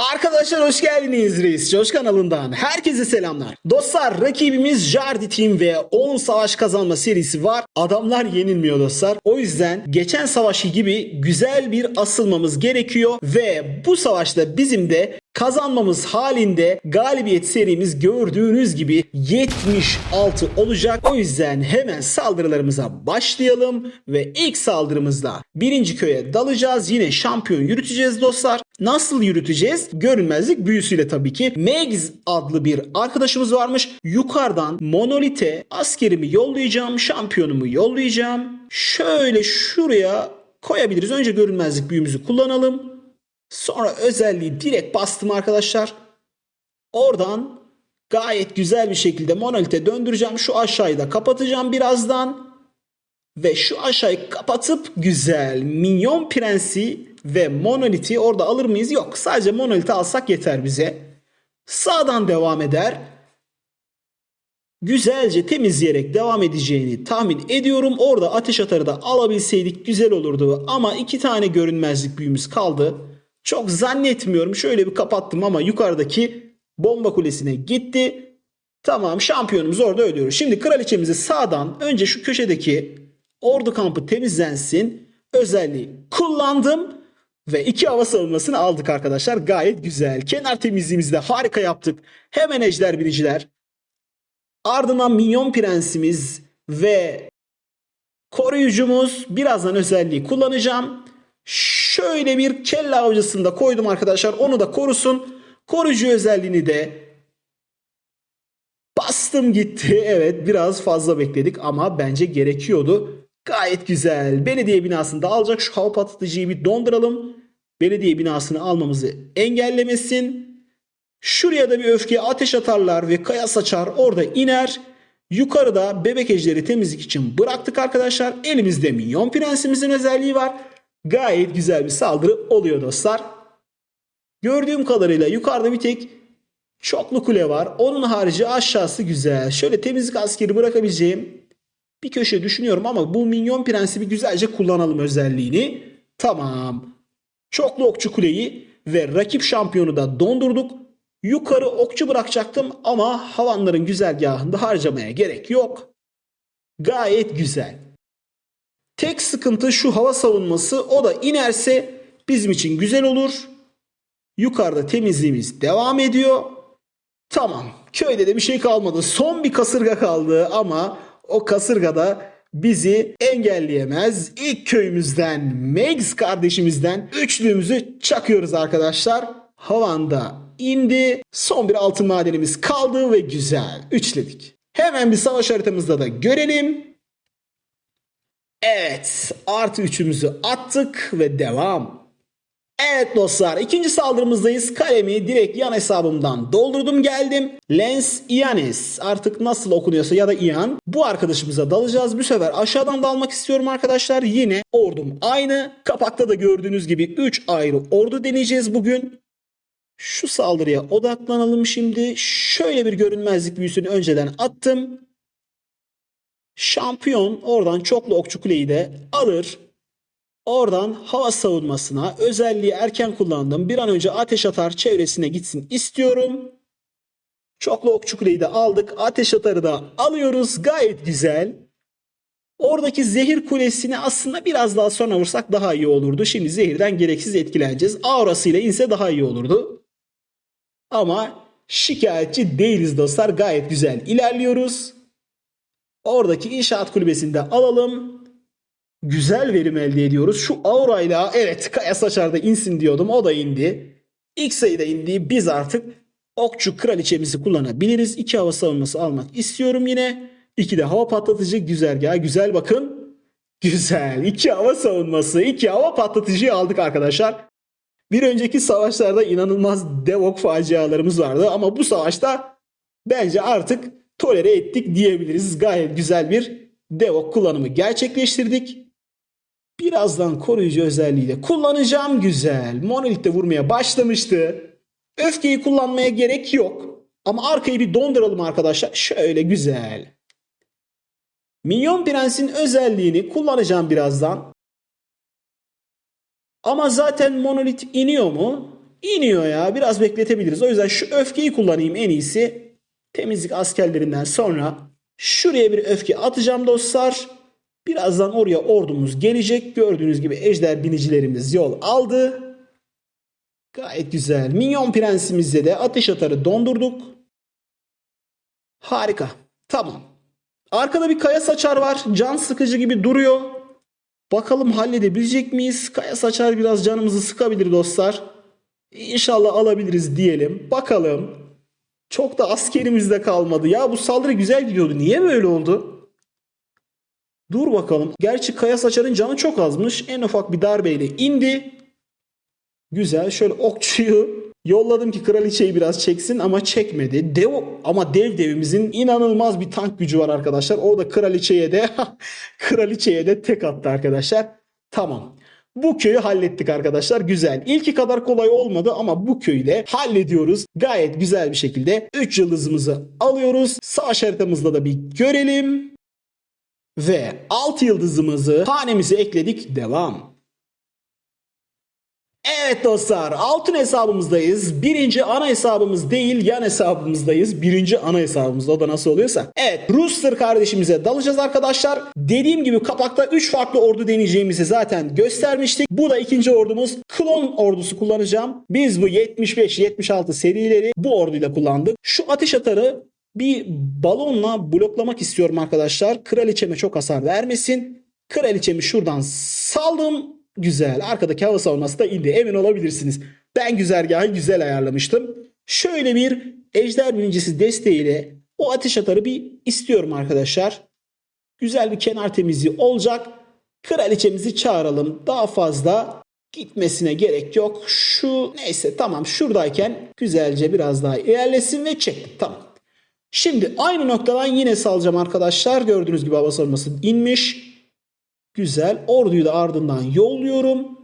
Arkadaşlar hoş geldiniz Reis Coş kanalından. Herkese selamlar. Dostlar rakibimiz Jardi Team ve 10 savaş kazanma serisi var. Adamlar yenilmiyor dostlar. O yüzden geçen savaşı gibi güzel bir asılmamız gerekiyor. Ve bu savaşta bizim de kazanmamız halinde galibiyet serimiz gördüğünüz gibi 76 olacak. O yüzden hemen saldırılarımıza başlayalım ve ilk saldırımızda birinci köye dalacağız. Yine şampiyon yürüteceğiz dostlar. Nasıl yürüteceğiz? Görünmezlik büyüsüyle tabii ki. Megs adlı bir arkadaşımız varmış. Yukarıdan monolite askerimi yollayacağım. Şampiyonumu yollayacağım. Şöyle şuraya koyabiliriz. Önce görünmezlik büyümüzü kullanalım. Sonra özelliği direkt bastım arkadaşlar. Oradan gayet güzel bir şekilde monolite döndüreceğim. Şu aşağıyı da kapatacağım birazdan. Ve şu aşağıyı kapatıp güzel minyon prensi ve monoliti orada alır mıyız? Yok. Sadece monoliti alsak yeter bize. Sağdan devam eder. Güzelce temizleyerek devam edeceğini tahmin ediyorum. Orada ateş atarı da alabilseydik güzel olurdu. Ama iki tane görünmezlik büyümüz kaldı. Çok zannetmiyorum. Şöyle bir kapattım ama yukarıdaki bomba kulesine gitti. Tamam şampiyonumuz orada ölüyoruz. Şimdi kraliçemizi sağdan önce şu köşedeki ordu kampı temizlensin. Özelliği kullandım. Ve iki hava savunmasını aldık arkadaşlar. Gayet güzel. Kenar temizliğimizi de harika yaptık. Hemen ejder biniciler. Ardından minyon prensimiz ve koruyucumuz. Birazdan özelliği kullanacağım. Şöyle bir kelle avcısını da koydum arkadaşlar. Onu da korusun. Koruyucu özelliğini de bastım gitti. Evet biraz fazla bekledik ama bence gerekiyordu. Gayet güzel. Belediye binasını da alacak. Şu hava patlatıcıyı bir donduralım. Belediye binasını almamızı engellemesin. Şuraya da bir öfkeye ateş atarlar ve kaya saçar. Orada iner. Yukarıda bebek ejderi temizlik için bıraktık arkadaşlar. Elimizde minyon prensimizin özelliği var. Gayet güzel bir saldırı oluyor dostlar. Gördüğüm kadarıyla yukarıda bir tek çoklu kule var. Onun harici aşağısı güzel. Şöyle temizlik askeri bırakabileceğim bir köşe düşünüyorum ama bu minyon prensibi güzelce kullanalım özelliğini. Tamam. Çoklu okçu kuleyi ve rakip şampiyonu da dondurduk. Yukarı okçu bırakacaktım ama havanların güzergahında harcamaya gerek yok. Gayet güzel. Tek sıkıntı şu hava savunması. O da inerse bizim için güzel olur. Yukarıda temizliğimiz devam ediyor. Tamam. Köyde de bir şey kalmadı. Son bir kasırga kaldı ama o kasırga da bizi engelleyemez. İlk köyümüzden Megs kardeşimizden üçlüğümüzü çakıyoruz arkadaşlar. Havanda indi. Son bir altın madenimiz kaldı ve güzel. Üçledik. Hemen bir savaş haritamızda da görelim. Evet. Artı üçümüzü attık ve devam. Evet dostlar ikinci saldırımızdayız. Kalemi direkt yan hesabımdan doldurdum geldim. Lens Ianis artık nasıl okunuyorsa ya da Ian. Bu arkadaşımıza dalacağız. Bu sefer aşağıdan dalmak istiyorum arkadaşlar. Yine ordum aynı. Kapakta da gördüğünüz gibi 3 ayrı ordu deneyeceğiz bugün. Şu saldırıya odaklanalım şimdi. Şöyle bir görünmezlik büyüsünü önceden attım. Şampiyon oradan çoklu okçu kuleyi de alır. Oradan hava savunmasına özelliği erken kullandım. Bir an önce ateş atar çevresine gitsin istiyorum. Çoklu okçu kuleyi de aldık. Ateş atarı da alıyoruz. Gayet güzel. Oradaki zehir kulesini aslında biraz daha sonra vursak daha iyi olurdu. Şimdi zehirden gereksiz etkileneceğiz. Aurasıyla inse daha iyi olurdu. Ama şikayetçi değiliz dostlar. Gayet güzel ilerliyoruz. Oradaki inşaat kulübesini de alalım güzel verim elde ediyoruz. Şu aurayla evet kaya saçarda insin diyordum. O da indi. İlk sayıda indi. Biz artık okçu kraliçemizi kullanabiliriz. İki hava savunması almak istiyorum yine. İki de hava patlatıcı güzergah. Güzel bakın. Güzel. İki hava savunması. iki hava patlatıcıyı aldık arkadaşlar. Bir önceki savaşlarda inanılmaz devok facialarımız vardı. Ama bu savaşta bence artık tolere ettik diyebiliriz. Gayet güzel bir devok kullanımı gerçekleştirdik. Birazdan koruyucu özelliği de kullanacağım güzel. Monolith de vurmaya başlamıştı. Öfkeyi kullanmaya gerek yok. Ama arkayı bir donduralım arkadaşlar. Şöyle güzel. Minyon Prens'in özelliğini kullanacağım birazdan. Ama zaten Monolith iniyor mu? iniyor ya. Biraz bekletebiliriz. O yüzden şu öfkeyi kullanayım en iyisi. Temizlik askerlerinden sonra şuraya bir öfke atacağım dostlar. Birazdan oraya ordumuz gelecek. Gördüğünüz gibi ejder binicilerimiz yol aldı. Gayet güzel. Minyon prensimizle de ateş atarı dondurduk. Harika. Tamam. Arkada bir kaya saçar var. Can sıkıcı gibi duruyor. Bakalım halledebilecek miyiz? Kaya saçar biraz canımızı sıkabilir dostlar. İnşallah alabiliriz diyelim. Bakalım. Çok da askerimiz de kalmadı. Ya bu saldırı güzel gidiyordu. Niye böyle oldu? Dur bakalım. Gerçi Kaya Saçar'ın canı çok azmış. En ufak bir darbeyle indi. Güzel. Şöyle okçuyu yolladım ki kraliçeyi biraz çeksin ama çekmedi. Dev ama dev devimizin inanılmaz bir tank gücü var arkadaşlar. Orada kraliçeye de kraliçeye de tek attı arkadaşlar. Tamam. Bu köyü hallettik arkadaşlar. Güzel. İlki kadar kolay olmadı ama bu köyü de hallediyoruz. Gayet güzel bir şekilde 3 yıldızımızı alıyoruz. Sağ haritamızda da bir görelim. Ve 6 yıldızımızı hanemize ekledik. Devam. Evet dostlar altın hesabımızdayız. Birinci ana hesabımız değil yan hesabımızdayız. Birinci ana hesabımızda o da nasıl oluyorsa. Evet Rooster kardeşimize dalacağız arkadaşlar. Dediğim gibi kapakta 3 farklı ordu deneyeceğimizi zaten göstermiştik. Bu da ikinci ordumuz. Klon ordusu kullanacağım. Biz bu 75-76 serileri bu orduyla kullandık. Şu ateş atarı bir balonla bloklamak istiyorum arkadaşlar. Kraliçeme çok hasar vermesin. Kraliçemi şuradan saldım. Güzel. Arkadaki hava savunması da indi. Emin olabilirsiniz. Ben güzergahı güzel ayarlamıştım. Şöyle bir ejder birincisi desteğiyle o ateş atarı bir istiyorum arkadaşlar. Güzel bir kenar temizliği olacak. Kraliçemizi çağıralım. Daha fazla gitmesine gerek yok. Şu neyse tamam şuradayken güzelce biraz daha ilerlesin ve çektim. Tamam. Şimdi aynı noktadan yine salacağım arkadaşlar. Gördüğünüz gibi hava savunması inmiş. Güzel. Orduyu da ardından yolluyorum.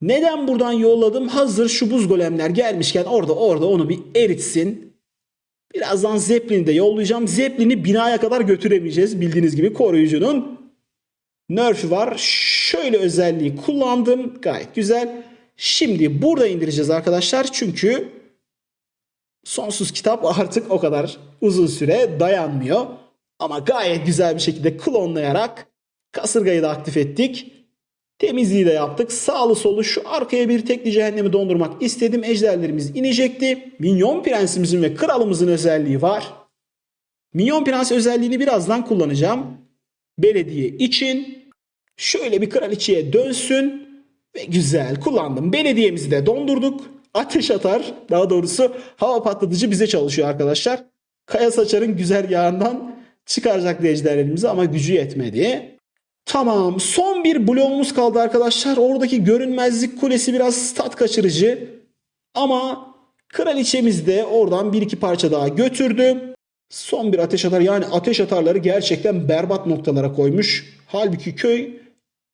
Neden buradan yolladım? Hazır şu buz golemler gelmişken orada orada onu bir eritsin. Birazdan Zeppelin'i de yollayacağım. Zeppelin'i binaya kadar götüremeyeceğiz. Bildiğiniz gibi koruyucunun nerf'ü var. Şöyle özelliği kullandım. Gayet güzel. Şimdi burada indireceğiz arkadaşlar. Çünkü sonsuz kitap artık o kadar uzun süre dayanmıyor. Ama gayet güzel bir şekilde klonlayarak kasırgayı da aktif ettik. Temizliği de yaptık. Sağlı solu şu arkaya bir tekli cehennemi dondurmak istedim. Ejderlerimiz inecekti. Minyon prensimizin ve kralımızın özelliği var. Minyon prens özelliğini birazdan kullanacağım. Belediye için. Şöyle bir kraliçeye dönsün. Ve güzel kullandım. Belediyemizi de dondurduk. Ateş atar. Daha doğrusu hava patlatıcı bize çalışıyor arkadaşlar. Kaya Saçar'ın güzergahından çıkaracaktı ejderlerimizi ama gücü yetmedi. Tamam. Son bir bloğumuz kaldı arkadaşlar. Oradaki görünmezlik kulesi biraz stat kaçırıcı. Ama kraliçemiz de oradan bir iki parça daha götürdü. Son bir ateş atar. Yani ateş atarları gerçekten berbat noktalara koymuş. Halbuki köy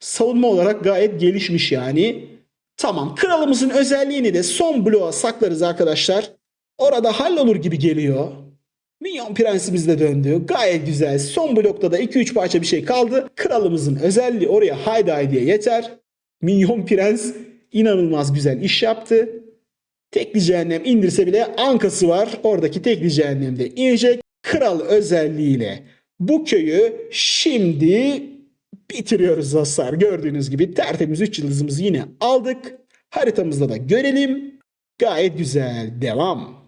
savunma olarak gayet gelişmiş yani. Tamam. Kralımızın özelliğini de son bloğa saklarız arkadaşlar. Orada hallolur gibi geliyor. Minyon prensimiz de döndü. Gayet güzel. Son blokta da 2-3 parça bir şey kaldı. Kralımızın özelliği oraya haydi haydiye yeter. Minyon prens inanılmaz güzel iş yaptı. Tekli cehennem indirse bile ankası var. Oradaki tekli cehennemde inecek. Kral özelliğiyle bu köyü şimdi bitiriyoruz dostlar. Gördüğünüz gibi tertemiz 3 yıldızımızı yine aldık. Haritamızda da görelim. Gayet güzel. Devam.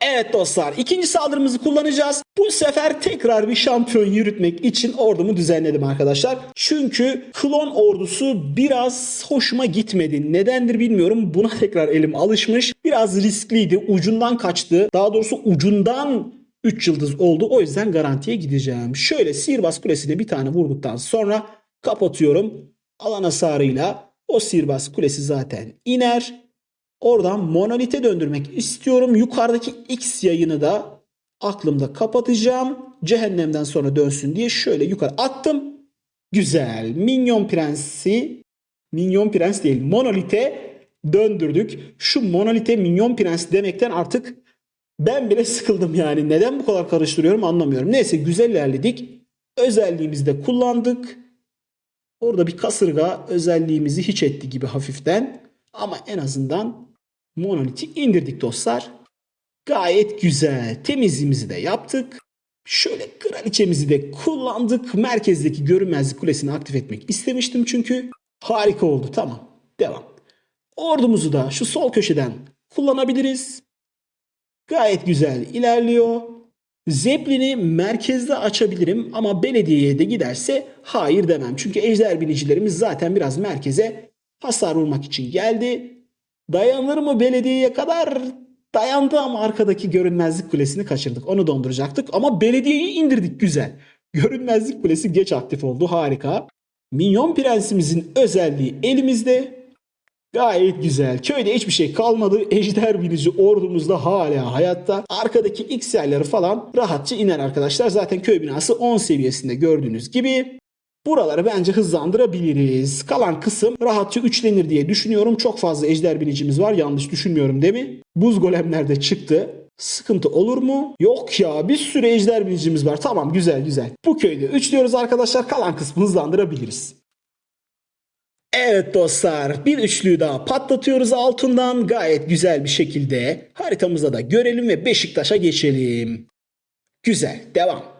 Evet dostlar ikinci saldırımızı kullanacağız. Bu sefer tekrar bir şampiyon yürütmek için ordumu düzenledim arkadaşlar. Çünkü klon ordusu biraz hoşuma gitmedi. Nedendir bilmiyorum. Buna tekrar elim alışmış. Biraz riskliydi. Ucundan kaçtı. Daha doğrusu ucundan 3 yıldız oldu. O yüzden garantiye gideceğim. Şöyle sihirbaz kulesine bir tane vurduktan sonra kapatıyorum. Alan hasarıyla o sihirbaz kulesi zaten iner. Oradan monolite döndürmek istiyorum. Yukarıdaki X yayını da aklımda kapatacağım. Cehennemden sonra dönsün diye şöyle yukarı attım. Güzel. Minyon prensi Minyon prens değil. Monolite döndürdük. Şu monolite minyon prens demekten artık ben bile sıkıldım yani. Neden bu kadar karıştırıyorum anlamıyorum. Neyse güzel ilerledik. Özelliğimizi de kullandık. Orada bir kasırga özelliğimizi hiç etti gibi hafiften. Ama en azından monoliti indirdik dostlar. Gayet güzel. Temizliğimizi de yaptık. Şöyle kraliçemizi de kullandık. Merkezdeki görünmezlik kulesini aktif etmek istemiştim çünkü. Harika oldu. Tamam. Devam. Ordumuzu da şu sol köşeden kullanabiliriz. Gayet güzel ilerliyor. Zeppelin'i merkezde açabilirim ama belediyeye de giderse hayır demem. Çünkü ejder binicilerimiz zaten biraz merkeze hasar vurmak için geldi. Dayanır mı belediyeye kadar? Dayandı ama arkadaki görünmezlik kulesini kaçırdık. Onu donduracaktık ama belediyeyi indirdik güzel. Görünmezlik kulesi geç aktif oldu harika. Minyon prensimizin özelliği elimizde. Gayet güzel. Köyde hiçbir şey kalmadı. Ejder binici ordumuz da hala hayatta. Arkadaki X yerleri falan rahatça iner arkadaşlar. Zaten köy binası 10 seviyesinde gördüğünüz gibi. Buraları bence hızlandırabiliriz. Kalan kısım rahatça üçlenir diye düşünüyorum. Çok fazla ejder binicimiz var. Yanlış düşünmüyorum değil mi? Buz golemler de çıktı. Sıkıntı olur mu? Yok ya bir sürü ejder binicimiz var. Tamam güzel güzel. Bu köyde üçlüyoruz arkadaşlar. Kalan kısmı hızlandırabiliriz. Evet dostlar bir üçlüyü daha patlatıyoruz altından gayet güzel bir şekilde haritamızda da görelim ve Beşiktaş'a geçelim. Güzel devam.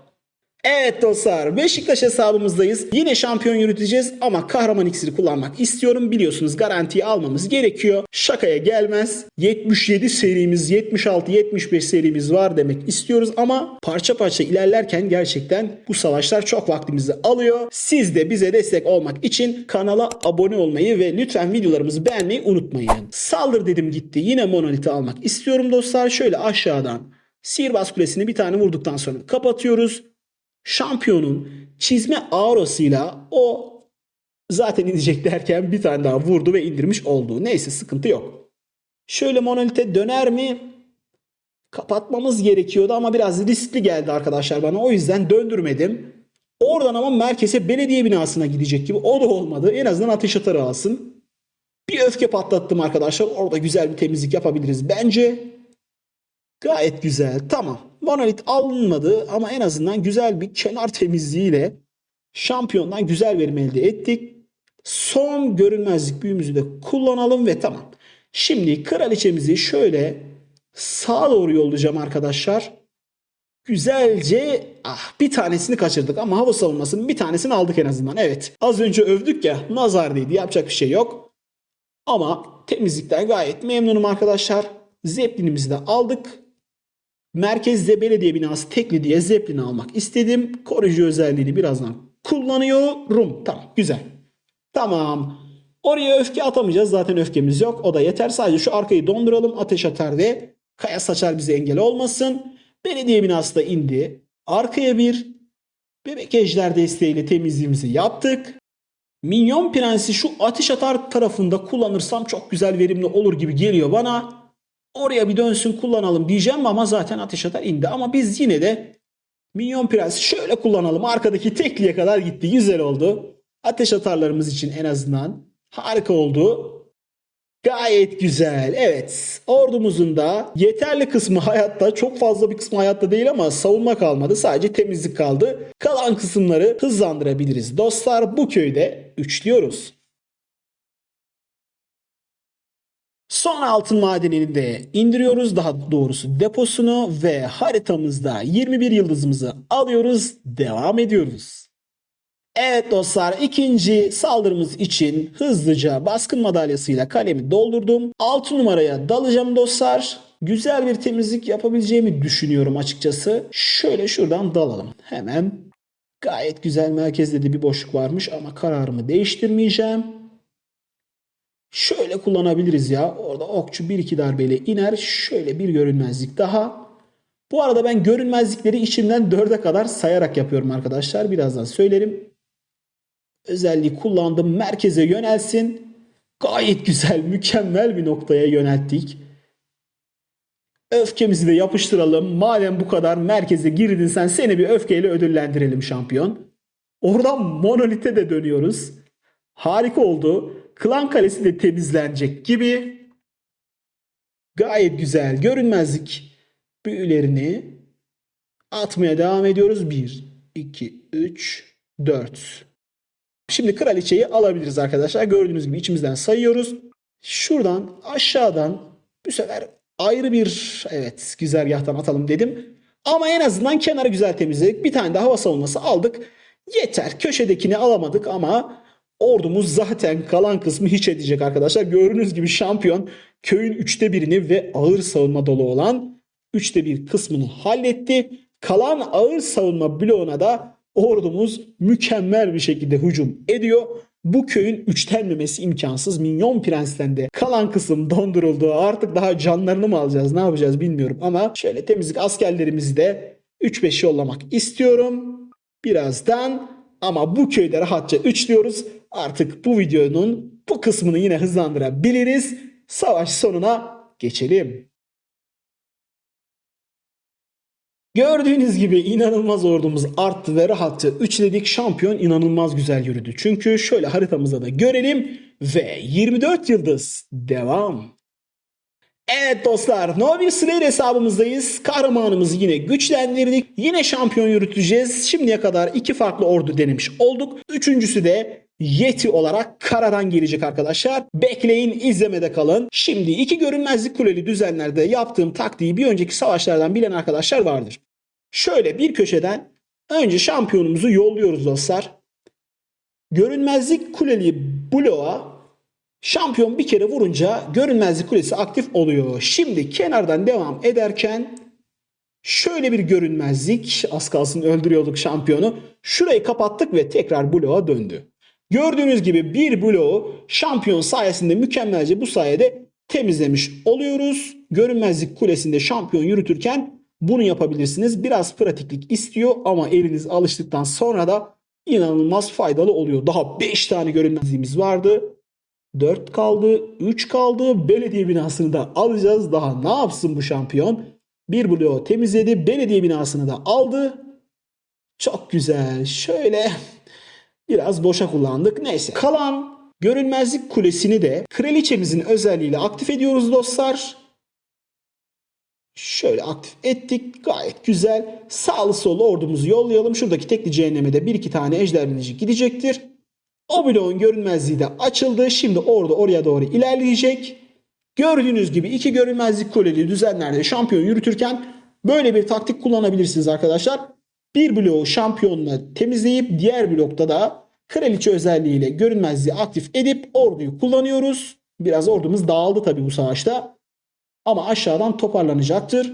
Evet dostlar Beşiktaş hesabımızdayız. Yine şampiyon yürüteceğiz ama kahraman iksiri kullanmak istiyorum. Biliyorsunuz garantiyi almamız gerekiyor. Şakaya gelmez. 77 serimiz 76-75 serimiz var demek istiyoruz ama parça parça ilerlerken gerçekten bu savaşlar çok vaktimizi alıyor. Siz de bize destek olmak için kanala abone olmayı ve lütfen videolarımızı beğenmeyi unutmayın. Saldır dedim gitti. Yine monoliti almak istiyorum dostlar. Şöyle aşağıdan Sihirbaz Kulesi'ni bir tane vurduktan sonra kapatıyoruz şampiyonun çizme aurasıyla o zaten inecek derken bir tane daha vurdu ve indirmiş oldu. Neyse sıkıntı yok. Şöyle monolite döner mi? Kapatmamız gerekiyordu ama biraz riskli geldi arkadaşlar bana. O yüzden döndürmedim. Oradan ama merkeze belediye binasına gidecek gibi. O da olmadı. En azından ateş atarı alsın. Bir öfke patlattım arkadaşlar. Orada güzel bir temizlik yapabiliriz bence. Gayet güzel. Tamam. Monolit alınmadı ama en azından güzel bir kenar temizliğiyle şampiyondan güzel verim elde ettik. Son görünmezlik büyümüzü de kullanalım ve tamam. Şimdi kraliçemizi şöyle sağa doğru yollayacağım arkadaşlar. Güzelce ah bir tanesini kaçırdık ama hava savunmasının bir tanesini aldık en azından. Evet az önce övdük ya nazar değdi yapacak bir şey yok. Ama temizlikten gayet memnunum arkadaşlar. Zeppelinimizi de aldık. Merkezde belediye binası tekli diye Zeppelin almak istedim. Koruyucu özelliğini birazdan kullanıyorum. Tamam güzel. Tamam. Oraya öfke atamayacağız. Zaten öfkemiz yok. O da yeter. Sadece şu arkayı donduralım. Ateş atar ve kaya saçar bize engel olmasın. Belediye binası da indi. Arkaya bir bebek ejder desteğiyle temizliğimizi yaptık. Minyon prensi şu ateş atar tarafında kullanırsam çok güzel verimli olur gibi geliyor bana. Oraya bir dönsün kullanalım diyeceğim ama zaten ateş atar indi. Ama biz yine de Minyon Prens şöyle kullanalım. Arkadaki tekliye kadar gitti. Güzel oldu. Ateş atarlarımız için en azından harika oldu. Gayet güzel. Evet. Ordumuzun da yeterli kısmı hayatta. Çok fazla bir kısmı hayatta değil ama savunma kalmadı. Sadece temizlik kaldı. Kalan kısımları hızlandırabiliriz. Dostlar bu köyde üçlüyoruz. Son altın madenini de indiriyoruz. Daha doğrusu deposunu ve haritamızda 21 yıldızımızı alıyoruz. Devam ediyoruz. Evet dostlar ikinci saldırımız için hızlıca baskın madalyasıyla kalemi doldurdum. 6 numaraya dalacağım dostlar. Güzel bir temizlik yapabileceğimi düşünüyorum açıkçası. Şöyle şuradan dalalım. Hemen gayet güzel merkezde de bir boşluk varmış ama kararımı değiştirmeyeceğim. Şöyle kullanabiliriz ya. Orada okçu bir iki darbeyle iner. Şöyle bir görünmezlik daha. Bu arada ben görünmezlikleri içinden dörde kadar sayarak yapıyorum arkadaşlar. Birazdan söylerim. Özelliği kullandım. Merkeze yönelsin. Gayet güzel, mükemmel bir noktaya yönelttik. Öfkemizi de yapıştıralım. Madem bu kadar merkeze girdin sen seni bir öfkeyle ödüllendirelim şampiyon. Oradan monolite de dönüyoruz. Harika oldu. Klan Kalesi de temizlenecek gibi. Gayet güzel. Görünmezlik büyülerini atmaya devam ediyoruz. 1, 2, 3, 4. Şimdi kraliçeyi alabiliriz arkadaşlar. Gördüğünüz gibi içimizden sayıyoruz. Şuradan aşağıdan bu sefer ayrı bir evet güzergahtan atalım dedim. Ama en azından kenarı güzel temizledik. Bir tane de hava savunması aldık. Yeter. Köşedekini alamadık ama ordumuz zaten kalan kısmı hiç edecek arkadaşlar. Gördüğünüz gibi şampiyon köyün üçte birini ve ağır savunma dolu olan üçte bir kısmını halletti. Kalan ağır savunma bloğuna da ordumuz mükemmel bir şekilde hücum ediyor. Bu köyün üçlenmemesi imkansız. Minyon Prens'ten de kalan kısım donduruldu. Artık daha canlarını mı alacağız ne yapacağız bilmiyorum. Ama şöyle temizlik askerlerimizi de 3-5 yollamak istiyorum. Birazdan ama bu köyde rahatça üçlüyoruz. Artık bu videonun bu kısmını yine hızlandırabiliriz. Savaş sonuna geçelim. Gördüğünüz gibi inanılmaz ordumuz arttı ve rahatça üçledik. Şampiyon inanılmaz güzel yürüdü. Çünkü şöyle haritamızda da görelim ve 24 yıldız devam. Evet dostlar No bir Slayer hesabımızdayız. Kahramanımızı yine güçlendirdik. Yine şampiyon yürüteceğiz. Şimdiye kadar iki farklı ordu denemiş olduk. Üçüncüsü de Yeti olarak karadan gelecek arkadaşlar. Bekleyin izlemede kalın. Şimdi iki görünmezlik kuleli düzenlerde yaptığım taktiği bir önceki savaşlardan bilen arkadaşlar vardır. Şöyle bir köşeden önce şampiyonumuzu yolluyoruz dostlar. Görünmezlik kuleli bloğa Şampiyon bir kere vurunca görünmezlik kulesi aktif oluyor. Şimdi kenardan devam ederken şöyle bir görünmezlik az kalsın öldürüyorduk şampiyonu. Şurayı kapattık ve tekrar bloğa döndü. Gördüğünüz gibi bir bloğu şampiyon sayesinde mükemmelce bu sayede temizlemiş oluyoruz. Görünmezlik kulesinde şampiyon yürütürken bunu yapabilirsiniz. Biraz pratiklik istiyor ama eliniz alıştıktan sonra da inanılmaz faydalı oluyor. Daha 5 tane görünmezliğimiz vardı. 4 kaldı, 3 kaldı. Belediye binasını da alacağız. Daha ne yapsın bu şampiyon? Bir bloğu temizledi. Belediye binasını da aldı. Çok güzel. Şöyle biraz boşa kullandık. Neyse. Kalan görünmezlik kulesini de kraliçemizin özelliğiyle aktif ediyoruz dostlar. Şöyle aktif ettik. Gayet güzel. Sağlı sollu ordumuzu yollayalım. Şuradaki tekli cehenneme de bir iki tane ejder binici gidecektir. O bloğun görünmezliği de açıldı. Şimdi orada oraya doğru ilerleyecek. Gördüğünüz gibi iki görünmezlik kuleli düzenlerde şampiyon yürütürken böyle bir taktik kullanabilirsiniz arkadaşlar. Bir bloğu şampiyonla temizleyip diğer blokta da kraliçe özelliğiyle görünmezliği aktif edip orduyu kullanıyoruz. Biraz ordumuz dağıldı tabii bu savaşta. Ama aşağıdan toparlanacaktır.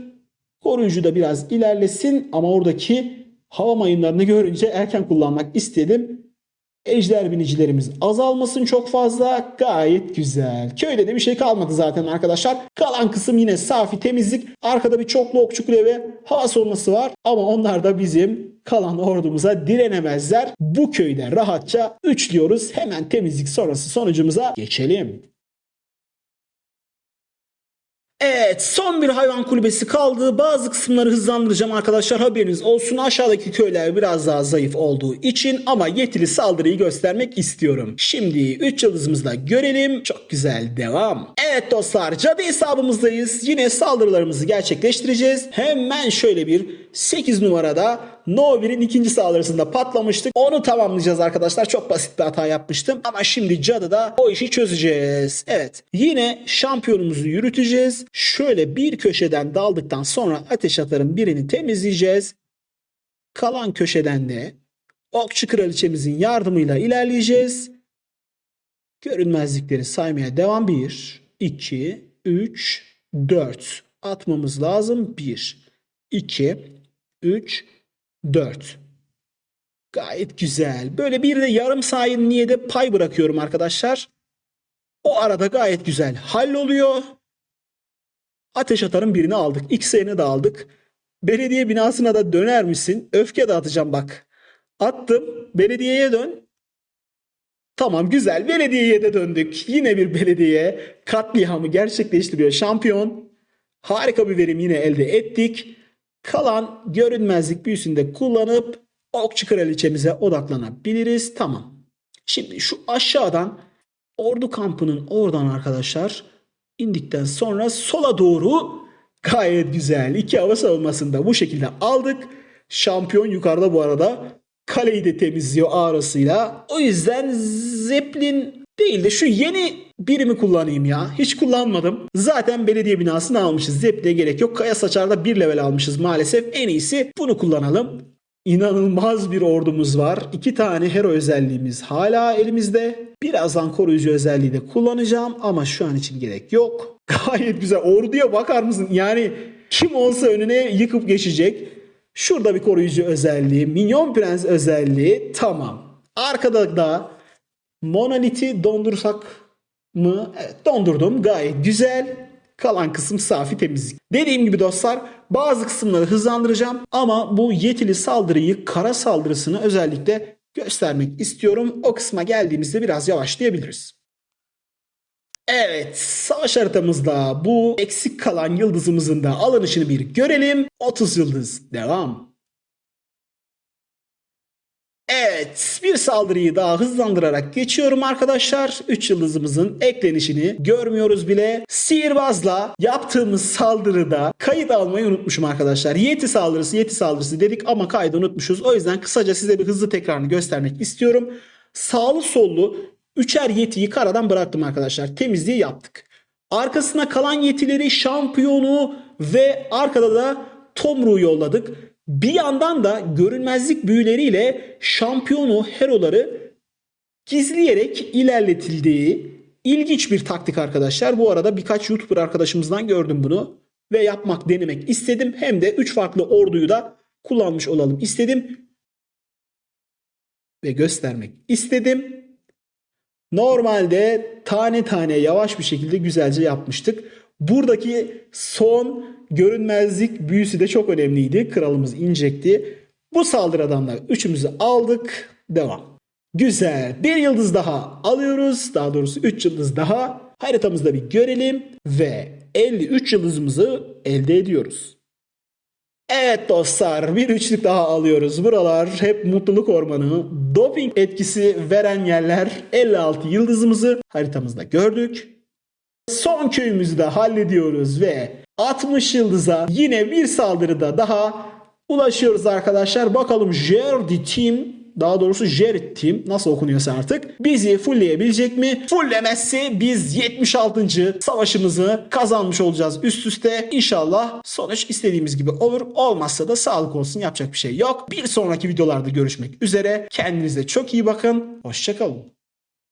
Koruyucu da biraz ilerlesin ama oradaki hava mayınlarını görünce erken kullanmak istedim. Ejder binicilerimiz azalmasın çok fazla. Gayet güzel. Köyde de bir şey kalmadı zaten arkadaşlar. Kalan kısım yine safi temizlik. Arkada bir çoklu okçu kule ve hava savunması var. Ama onlar da bizim kalan ordumuza direnemezler. Bu köyde rahatça üçlüyoruz. Hemen temizlik sonrası sonucumuza geçelim. Evet son bir hayvan kulübesi kaldı. Bazı kısımları hızlandıracağım arkadaşlar haberiniz olsun. Aşağıdaki köyler biraz daha zayıf olduğu için ama yetili saldırıyı göstermek istiyorum. Şimdi 3 yıldızımızla görelim. Çok güzel devam. Evet dostlar cadı hesabımızdayız. Yine saldırılarımızı gerçekleştireceğiz. Hemen şöyle bir 8 numarada No1'in ikinci saldırısında patlamıştık. Onu tamamlayacağız arkadaşlar. Çok basit bir hata yapmıştım. Ama şimdi cadıda o işi çözeceğiz. Evet. Yine şampiyonumuzu yürüteceğiz. Şöyle bir köşeden daldıktan sonra ateş atarın birini temizleyeceğiz. Kalan köşeden de okçu kraliçemizin yardımıyla ilerleyeceğiz. Görünmezlikleri saymaya devam. 1, 2, 3, 4 atmamız lazım. 1, 2, 3, 4. Gayet güzel. Böyle bir de yarım saniyede de pay bırakıyorum arkadaşlar. O arada gayet güzel halloluyor. Ateş atarın birini aldık. X'ini de aldık. Belediye binasına da döner misin? Öfke dağıtacağım bak. Attım. Belediyeye dön. Tamam güzel. Belediyeye de döndük. Yine bir belediye katliamı gerçekleştiriyor şampiyon. Harika bir verim yine elde ettik. Kalan görünmezlik büyüsünü de kullanıp okçu kraliçemize odaklanabiliriz. Tamam. Şimdi şu aşağıdan ordu kampının oradan arkadaşlar indikten sonra sola doğru gayet güzel. iki hava savunmasında bu şekilde aldık. Şampiyon yukarıda bu arada. Kaleyi de temizliyor ağrısıyla. O yüzden Zeppelin değil de şu yeni birimi kullanayım ya. Hiç kullanmadım. Zaten belediye binasını almışız. Zepliğe gerek yok. Kaya Saçar'da bir level almışız maalesef. En iyisi bunu kullanalım. İnanılmaz bir ordumuz var. İki tane hero özelliğimiz hala elimizde. Birazdan koruyucu özelliği de kullanacağım ama şu an için gerek yok. Gayet güzel. Orduya bakar mısın? Yani kim olsa önüne yıkıp geçecek. Şurada bir koruyucu özelliği, minyon prens özelliği tamam. Arkada da monoliti dondursak mı? Evet dondurdum. Gayet güzel. Kalan kısım safi temizlik. Dediğim gibi dostlar bazı kısımları hızlandıracağım ama bu yetili saldırıyı kara saldırısını özellikle göstermek istiyorum. O kısma geldiğimizde biraz yavaşlayabiliriz. Evet, savaş haritamızda bu eksik kalan yıldızımızın da alınışını bir görelim. 30 yıldız, devam. Evet, bir saldırıyı daha hızlandırarak geçiyorum arkadaşlar. 3 yıldızımızın eklenişini görmüyoruz bile. Sihirbazla yaptığımız saldırıda kayıt almayı unutmuşum arkadaşlar. Yeti saldırısı, yeti saldırısı dedik ama kaydı unutmuşuz. O yüzden kısaca size bir hızlı tekrarını göstermek istiyorum. Sağlı sollu üçer yetiyi karadan bıraktım arkadaşlar. Temizliği yaptık. Arkasına kalan yetileri şampiyonu ve arkada da Tomru'yu yolladık. Bir yandan da görünmezlik büyüleriyle şampiyonu heroları gizleyerek ilerletildiği ilginç bir taktik arkadaşlar. Bu arada birkaç YouTuber arkadaşımızdan gördüm bunu ve yapmak denemek istedim. Hem de 3 farklı orduyu da kullanmış olalım istedim ve göstermek istedim. Normalde tane tane yavaş bir şekilde güzelce yapmıştık. Buradaki son görünmezlik büyüsü de çok önemliydi. Kralımız inecekti. Bu saldırıdan da üçümüzü aldık. Devam. Güzel. Bir yıldız daha alıyoruz. Daha doğrusu 3 yıldız daha. Haritamızda bir görelim. Ve 53 yıldızımızı elde ediyoruz. Evet dostlar bir üçlük daha alıyoruz. Buralar hep mutluluk ormanı. Doping etkisi veren yerler 56 yıldızımızı haritamızda gördük. Son köyümüzü de hallediyoruz ve 60 yıldıza yine bir saldırıda daha ulaşıyoruz arkadaşlar. Bakalım Jerdy Team daha doğrusu Jared Team nasıl okunuyorsa artık bizi fullleyebilecek mi? Fulllemezse biz 76. savaşımızı kazanmış olacağız üst üste. İnşallah sonuç istediğimiz gibi olur. Olmazsa da sağlık olsun yapacak bir şey yok. Bir sonraki videolarda görüşmek üzere. Kendinize çok iyi bakın. Hoşçakalın.